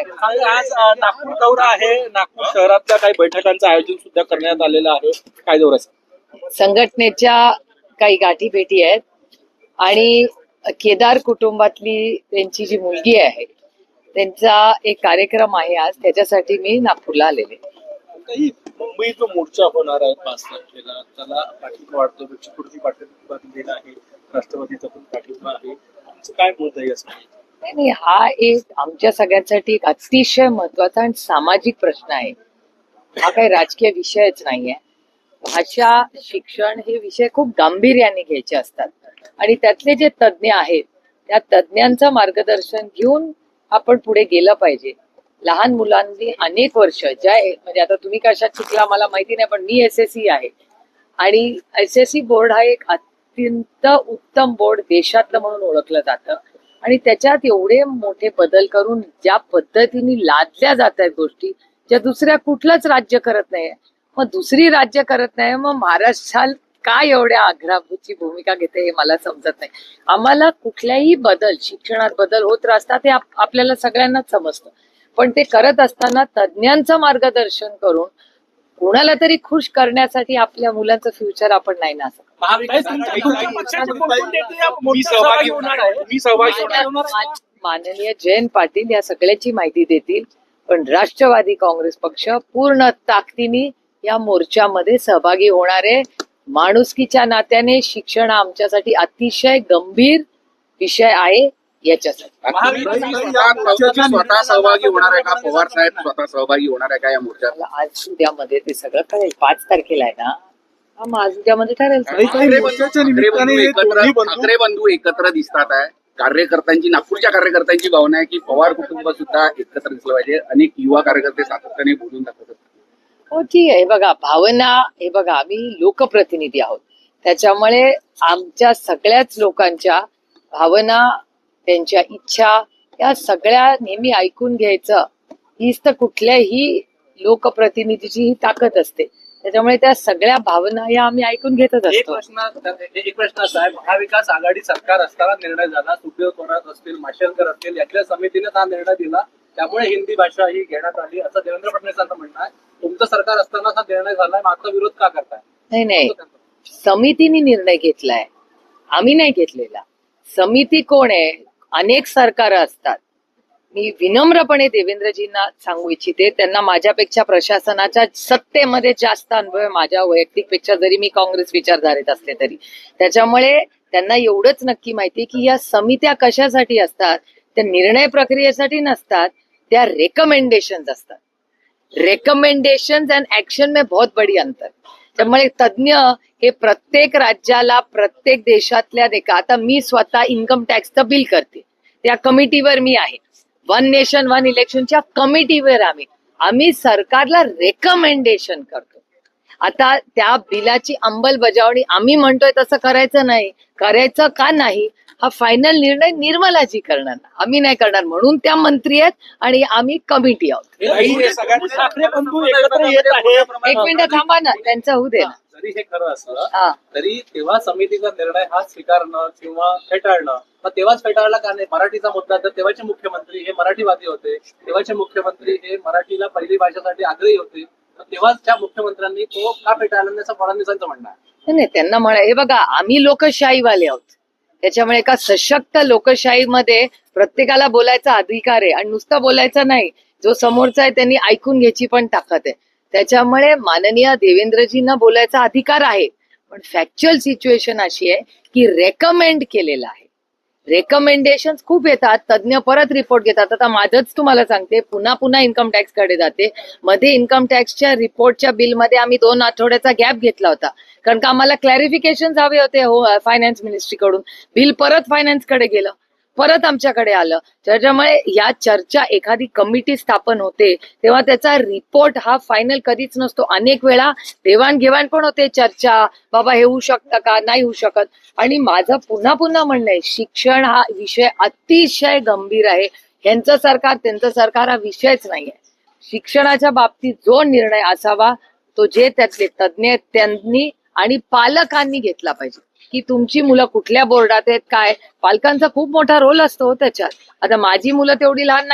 अं, नागपूर दौरा आहे. नागपूर शहरातल्या काही बैठकांचं आयोजन सुद्धा करण्यात आलेलं आहे. काय दौरा आहे? संघटनेच्या काही गाठीभेटी आहेत आणि केदार कुटुंबातली त्यांची जी मुलगी आहे त्यांचा एक कार्यक्रम आहे आज. त्याच्यासाठी मी नागपूरला आलेले. काही मुंबई जो मोर्चा होणार आहे पाच तारखेला. त्याला पाठिंबा वाटतो. पुढची पाठिंबा दिलेला आहे राष्ट्रवादीचा पण पाठिंबा आहे. तुमचं काय मत आहे नाही नाही, हा एक आमच्या सगळ्यांसाठी एक अतिशय महत्त्वाचा आणि सामाजिक प्रश्न आहे. हा काही राजकीय विषयच नाहीये. भाषा शिक्षण हे विषय खूप गांभीर्याने घ्यायचे असतात. आणि त्यातले जे तज्ज्ञ आहेत त्या तज्ज्ञांचं मार्गदर्शन घेऊन आपण पुढे गेलं पाहिजे. लहान मुलांनी अनेक वर्ष ज्या म्हणजे आता तुम्ही कशात शिकला मला माहिती नाही पण मी एस एस सी आहे. आणि एस एस सी बोर्ड हा एक अत्यंत उत्तम बोर्ड देशातलं म्हणून ओळखलं जातं. आणि त्याच्यात एवढे मोठे बदल करून ज्या पद्धतीने लादल्या जात आहेत गोष्टी ज्या दुसऱ्या कुठलंच राज्य करत नाही मग दुसरी राज्य करत नाही मग महाराष्ट्रात काय एवढ्या आग्राची भूमिका घेते हे मला समजत नाही. आम्हाला कुठल्याही बदल शिक्षणात बदल होत असतात हे आपल्याला सगळ्यांनाच समजतं. पण ते करत असताना तज्ज्ञांचं मार्गदर्शन करून कोणाला तरी खुश करण्यासाठी आपल्या मुलांचं फ्युचर आपण नाही ना असं. माननीय जयंत पाटील या सगळ्याची माहिती देतील. पण राष्ट्रवादी काँग्रेस पक्ष पूर्ण ताकदीने या मोर्चामध्ये सहभागी होणार आहे. माणुसकीच्या नात्याने शिक्षण आमच्यासाठी अतिशय गंभीर विषय आहे. याच्यासाठी. स्वतः स्वतः सहभागी होणार आहे का? पवार साहेब स्वतः सहभागी होणार आहे का या मोर्चात? मला आज उद्यामध्ये ते सगळं कळेल. पाच तारखेला आहे ना? हा मग आज उद्यामध्ये ठरेल ठाकरे बंधू हे एकत्र दिसतात आहे. कार्यकर्त्यांची नागपूरच्या कार्यकर्त्यांची भावना आहे की पवार कुटुंब सुद्धा एकत्र दिसलं पाहिजे. अनेक युवा कार्यकर्ते सातत्याने बोलून दाखवतात. हो ठीक आहे. हे बघा भावना हे बघा आम्ही लोकप्रतिनिधी आहोत. त्याच्यामुळे आमच्या सगळ्याच लोकांच्या भावना त्यांच्या इच्छा या सगळ्या नेहमी ऐकून घ्यायचं. हीच तर कुठल्याही लोकप्रतिनिधीची ही ताकद असते. त्याच्यामुळे त्या सगळ्या भावना या आम्ही ऐकून घेतच एक असतो. प्रश्न एक प्रश्न असा आहे महाविकास आघाडी सरकार असताना निर्णय झाला सुप्रियो थोरात असतील माशेलकर असतील यातल्या समितीने हा निर्णय दिला. त्यामुळे हिंदी भाषा ही घेण्यात आली. असं देवेंद्र फडणवीसांचं म्हणणं आहे. तुमचं सरकार असताना हा निर्णय झालाय मग आता विरोध का करताय? नाही नाही. समितीने निर्णय घेतलाय. आम्ही नाही घेतलेला. समिती कोण आहे? अनेक सरकार असतात. मी विनम्रपणे देवेंद्रजींना सांगू इच्छिते त्यांना माझ्यापेक्षा प्रशासनाच्या सत्तेमध्ये जास्त अनुभव आहे. माझ्या वैयक्तिकपेक्षा जरी मी काँग्रेस विचारधारेत असले तरी. त्याच्यामुळे त्यांना एवढंच नक्की माहिती की या समित्या कशासाठी असतात? त्या निर्णय प्रक्रियेसाठी नसतात त्या रेकमेंडेशन असतात. रेकमेंडेशन अँड ऍक्शन मे बहुत बडी अंतर. त्यामुळे तज्ज्ञ हे प्रत्येक राज्याला प्रत्येक देशातल्या देखा आता मी स्वतः इन्कम टॅक्सचं बिल करते. त्या कमिटीवर मी आहे. वन नेशन वन इलेक्शनच्या कमिटीवर आम्ही. आम्ही सरकारला रेकमेंडेशन करतो. आता त्या बिलाची अंमलबजावणी आम्ही म्हणतोय तसं करायचं नाही. करायचं का नाही? हा फायनल निर्णय निर्मलाजी करणार. आम्ही नाही करणार म्हणून त्या मंत्री आहेत आणि आम्ही कमिटी आहोत. हे एक मिनिट थांबा ना त्यांचं होऊ दे ना. जरी हे खरं असलं तरी तेव्हा समितीचा निर्णय हा स्वीकारणं किंवा फेटाळणं मग तेव्हाच फेटाळला का नाही? मराठीचा मुद्दा तर तेव्हाचे मुख्यमंत्री हे मराठीवादी होते. तेव्हाचे मुख्यमंत्री हे मराठीला पहिली भाषेसाठी आग्रही होते. तेव्हाच त्या मुख्यमंत्र्यांनी तो का फेटाळला असं फडणवीसांचं म्हणणं आहे. नाही, त्यांना म्हणा हे बघा आम्ही लोकशाहीवाले आहोत. त्याच्यामुळे एका सशक्त लोकशाहीमध्ये प्रत्येकाला बोलायचा अधिकार आहे आणि नुसतं बोलायचा नाही जो समोरचा आहे त्यांनी ऐकून घ्यायची पण ताकद आहे. त्याच्यामुळे माननीय देवेंद्रजींना बोलायचा अधिकार आहे. पण फॅक्च्युअल सिच्युएशन अशी आहे की रेकमेंड केलेलं आहे. रेकमेंडेशन खूप येतात. तज्ज्ञ परत रिपोर्ट घेतात. आता माझंच तुम्हाला सांगते. पुन्हा पुन्हा इन्कम टॅक्सकडे जाते. मध्ये इन्कम टॅक्सच्या रिपोर्टच्या बिलमध्ये आम्ही दोन आठवड्याचा गॅप घेतला होता. कारण का आम्हाला क्लॅरिफिकेशन हवे होते हो फायनान्स मिनिस्ट्रीकडून बिल परत फायनान्सकडे गेलं. परत आमच्याकडे आलं. त्याच्यामुळे या चर्चा एखादी कमिटी स्थापन होते तेव्हा त्याचा रिपोर्ट हा फायनल कधीच नसतो. अनेक वेळा देवाणघेवाण पण होते चर्चा बाबा हे होऊ शकतं का? नाही होऊ शकत. आणि माझं पुन्हा पुन्हा म्हणणं आहे शिक्षण हा विषय अतिशय गंभीर आहे. यांचं सरकार त्यांचं सरकार हा विषयच नाहीये. शिक्षणाच्या बाबतीत जो निर्णय असावा तो जे त्यातले तज्ज्ञ आहेत त्यांनी आणि पालकांनी घेतला पाहिजे. की तुमची मुलं कुठल्या बोर्डात आहेत काय? पालकांचा खूप मोठा रोल असतो त्याच्यात. आता माझी मुलं तेवढी लहान नाही.